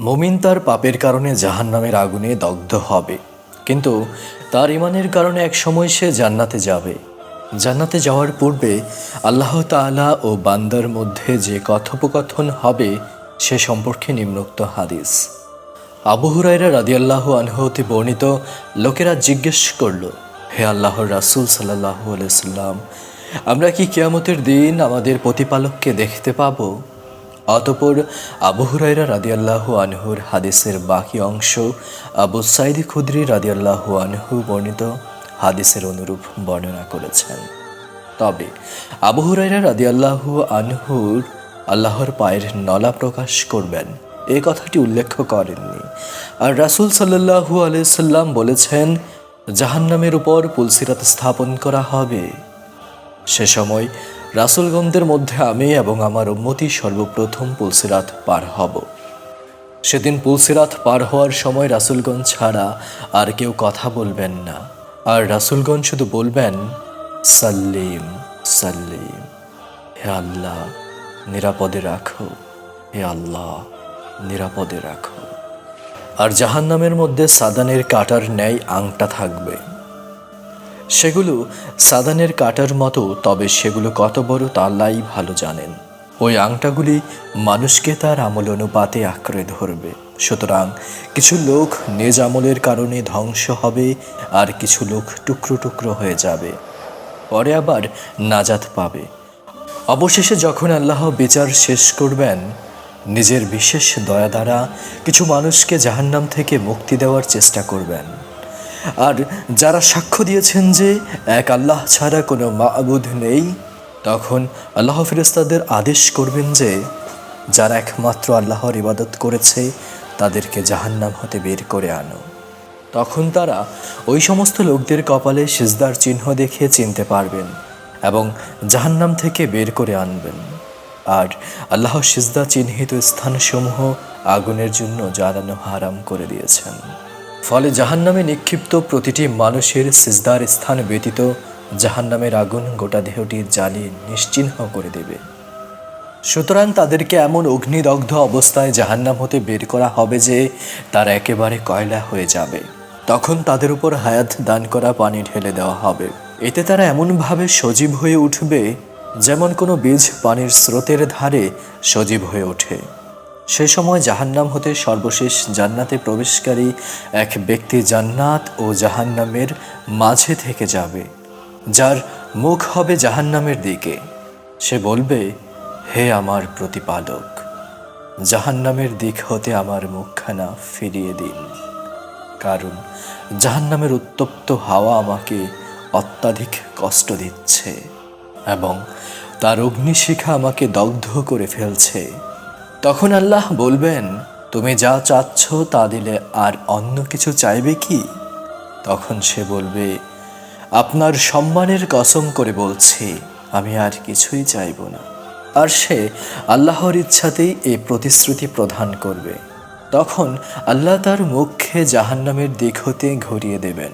মুমিন তার পাপের কারণে জাহান্নামের আগুনে দগ্ধ হবে। কিন্তু তার ইমানের কারণে এক সময় সে জান্নাতে যাবে। জান্নাতে যাওয়ার পূর্বে আল্লাহ তাআলা ও বান্দার মধ্যে যে কথোপকথন হবে, সে সম্পর্কে নিম্নোক্ত হাদিস। আবু হুরাইরা রাদিয়াল্লাহ আনহতে বর্ণিত, লোকেরা জিজ্ঞেস করল, হে আল্লাহর রাসূল সাল্লাল্লাহু আলাইহি সাল্লাম আমরা কি কেয়ামতের দিন আমাদের প্রতিপালককে দেখতে পাবো? অতপর আবু হুরাইরা রাদিয়াল্লাহু আনহুর হাদিসের বাকি অংশ আবু সাইদি খুদ্রি রাদিয়াল্লাহু আনহু বর্ণিত হাদিসের অনুরূপ বর্ণনা করেছেন। তবে আবু হুরাইরা রাদিয়াল্লাহু আনহুর আল্লাহর পায়ের নলা প্রকাশ করবেন। এ কথাটি উল্লেখ করেননি। আর রাসূল সাল্লাল্লাহু আলাইহি সাল্লাম বলেছেন, জাহান্নামের উপর পুলসিরাত স্থাপন করা হবে। সে সময় রাসুলগঞ্জের মধ্যে আমি এবং আমার উম্মতি সর্বপ্রথম পুলসিরাত পার হব। সেদিন পুলসিরাত পার হওয়ার সময় রাসুলগঞ্জ ছাড়া আর কেউ কথা বলবেন না। আর রাসুলগঞ্জ শুধু বলবেন, সাল্লিম সাল্লিম, হে আল্লাহ, নিরাপদে রাখো, হে আল্লাহ, নিরাপদে রাখো। আর জাহান্নামের মধ্যে সাদানের কাটার ন্যায় আংটা থাকবে। সেগুলো সাদানের কাটার মতো, তবে সেগুলো কত বড় তা আল্লাহই ভালো জানেন। ওই আংটাগুলি মানুষকে তার আমল অনুপাতে আঁকড়ে ধরবে। সুতরাং কিছু লোক নিজ আমলের কারণে ধ্বংস হবে, আর কিছু লোক টুকরো টুকরো হয়ে যাবে। পরে আবার নাজাত পাবে। অবশেষে যখন আল্লাহ বিচার শেষ করবেন, নিজের বিশেষ দয়া দ্বারা কিছু মানুষকে জাহান্নাম থেকে মুক্তি দেওয়ার চেষ্টা করবেন। আর যারা সাক্ষ্য দিয়েছেন যে এক আল্লাহ ছাড়া কোনো মাবুদ নেই, তখন আল্লাহ ফিরেস্তাদের আদেশ করবেন যে, যারা একমাত্র আল্লাহর ইবাদত করেছে, তাদেরকে জাহান্নাম হতে বের করে আনো। তখন তারা ওই সমস্ত লোকদের কপালে সিজদার চিহ্ন দেখে চিনতে পারবেন এবং জাহান্নাম থেকে বের করে আনবেন। আর আল্লাহ সিজদা চিহ্নিত স্থানসমূহ আগুনের জন্য জ্বালানো হারাম করে দিয়েছেন। ফলে জাহান্নামে নিক্ষিপ্ত প্রতিটি মানুষের সিজদার স্থান ব্যতীত জাহান্নামের আগুন গোটা দেহটি জ্বালিয়ে নিশ্চিহ্ন করে দেবে। সুতরাং তাদেরকে এমন অগ্নিদগ্ধ অবস্থায় জাহান্নাম হতে বের করা হবে যে তারা একেবারে কয়লা হয়ে যাবে। তখন তাদের উপর হায়াত দান করা পানি ঢেলে দেওয়া হবে। এতে তারা এমনভাবে সজীব হয়ে উঠবে যেমন কোনো বীজ পানির স্রোতের ধারে সজীব হয়ে ওঠে। সে সময় জাহান্নাম হতে সর্বশেষ জান্নাতে প্রবেশকারী এক ব্যক্তি জান্নাত ও জাহান্নামের মাঝে থেকে যাবে, যার মুখ হবে জাহান্নামের দিকে। সে বলবে, হে আমার প্রতিপালক, জাহান্নামের দিক হতে আমার মুখখানা ফিরিয়ে দিন, কারণ জাহান্নামের উত্তপ্ত হাওয়া আমাকে অত্যাধিক কষ্ট দিচ্ছে এবং তার অগ্নিশিখা আমাকে দগ্ধ করে ফেলছে। তখন আল্লাহ বলবেন, তুমি যা চাচ্ছ তা দিলে আর অন্য কিছু চাইবে কি? তখন সে বলবে, আপনার সম্মানের কসম করে বলছি, আমি আর কিছুই চাইব না। আর সে আল্লাহর ইচ্ছাতেই এই প্রতিশ্রুতি প্রদান করবে। তখন আল্লাহ তার মুখে জাহান্নামের দিক হতে ঘুরিয়ে দেবেন।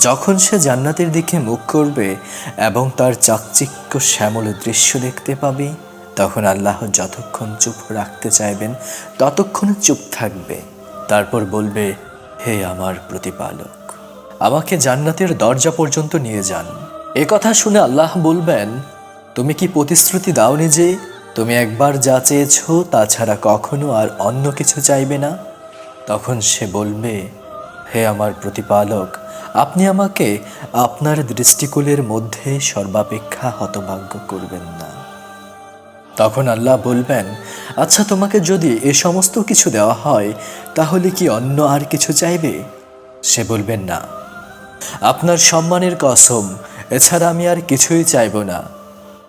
যখন সে জান্নাতের দিকে মুখ করবে এবং তার চাকচিক্য শ্যামল দৃশ্য দেখতে পাবে তখন আল্লাহ যতক্ষণ চুপ রাখতে চাইবেন, ততক্ষণ চুপ থাকবে। তারপর বলবে, হে আমার প্রতিপালক, আমাকে জান্নাতের দরজা পর্যন্ত নিয়ে যান। এ কথা শুনে আল্লাহ বলবেন, তুমি কি প্রতিশ্রুতি দাওনি যে তুমি একবার যা চেয়েছ তাছাড়া কখনো আর অন্য কিছু চাইবে না? তখন সে বলবে, হে আমার প্রতিপালক, আপনি আমাকে আপনার দৃষ্টিকূলের মধ্যে সর্বাপেক্ষা হতভাগ্য করবেন না। তখন আল্লাহ বলবেন আচ্ছা তোমাকে যদি এ সমস্ত কিছু দেওয়া হয়, তাহলে কি অন্য আর কিছু চাইবে? সে বলবেন, না। আপনার সম্মানের কসম, এছাড়া আমি আর কিছুই চাইব না।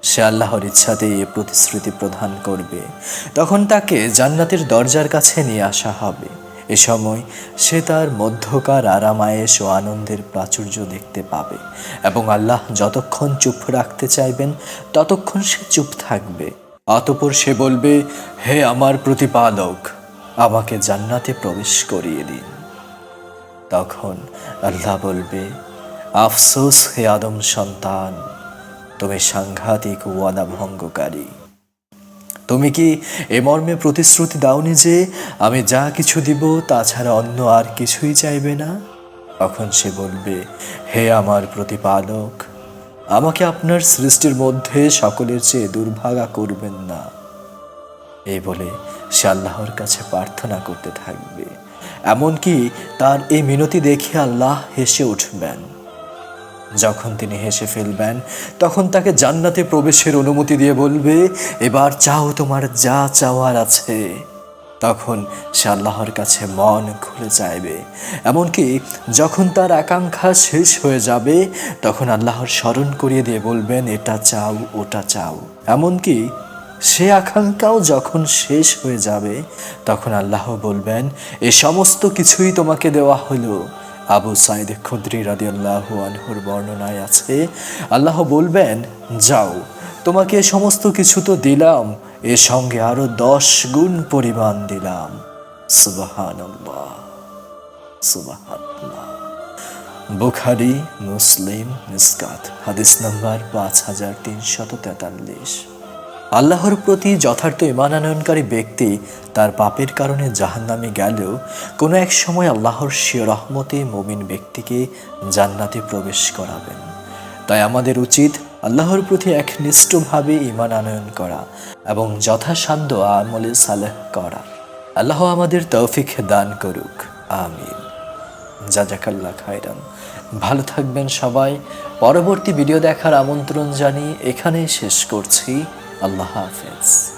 সে আল্লাহর ইচ্ছাতে এ প্রতিশ্রুতি প্রদান করবে। তখন তাকে জান্নাতের দরজার কাছে নিয়ে আসা হবে। এ সময় সে তার মধ্যকার আরামায়েশ ও আনন্দের প্রাচুর্য দেখতে পাবে এবং আল্লাহ যতক্ষণ চুপ রাখতে চাইবেন, ততক্ষণ সে চুপ থাকবে। অতপর সে বলবে, হে আমার প্রতিপালক, আমাকে জান্নাতে প্রবেশ করিয়ে দিন। তখন আল্লাহ বলবে, আফসোস হে আদম সন্তান, তুমি সাংঘাতিক ওয়াদা ভঙ্গকারী। তুমি কি এ মর্মে প্রতিশ্রুতি দাওনি যে আমি যা কিছু দিব তাছাড়া অন্য আর কিছুই চাইবে না? তখন সে বলবে, হে আমার প্রতিপালক আমাকে আপনার সৃষ্টির মধ্যে সকলের চেয়ে দুর্ভাগা করবেন না। এই বলে সে আল্লাহর কাছে প্রার্থনা করতে থাকবে। এমনকি তার এই মিনতি দেখে আল্লাহ হেসে উঠবেন। যখন তিনি হেসে ফেলবেন, তখন তাকে জান্নাতে প্রবেশের অনুমতি দিয়ে বলবে, এবার চাও তোমার যা চাওয়ার আছে। তখন সে আল্লাহর কাছে মন খুলে চাইবে। এমনকি যখন তার আকাঙ্ক্ষা শেষ হয়ে যাবে, তখন আল্লাহর স্মরণ করিয়ে দিয়ে বলবেন, এটা চাও, ওটা চাও। এমনকি সে আকাঙ্ক্ষাও যখন শেষ হয়ে যাবে, তখন আল্লাহ বলবেন, এ সমস্ত কিছুই তোমাকে দেওয়া হলো। আবু সাইদ খুদ্রি রাদি আল্লাহ আনহুর বর্ণনায় আছে, আল্লাহ বলবেন, যাও। তোমাকে সমস্ত কিছু তো দিলাম এর সঙ্গে আরও দশ গুণ পরিমাণ দিলাম। বুখারি, মুসলিম হাদিস নাম্বার পাঁচ হাজার তিনশত তেতাল্লিশ। আল্লাহর প্রতি যথার্থ ইমানানয়নকারী ব্যক্তি তার পাপের কারণে জাহান্নামে গেলেও কোনো এক সময় আল্লাহর শিয় রহমতে মমিন ব্যক্তিকে জান্নাতে প্রবেশ করাবেন। তাই আমাদের উচিত আল্লাহর প্রতি এক একনিষ্ঠভাবে ইমান আনয়ন করা এবং যথাসাধ্য আমলে সালেহ করা। আল্লাহ আমাদের তৌফিক দান করুক। আমিন। জাজাকাল্লা খায়রান। ভালো থাকবেন সবাই। পরবর্তী ভিডিও দেখার আমন্ত্রণ জানিয়ে এখানেই শেষ করছি। আল্লাহ হাফেজ।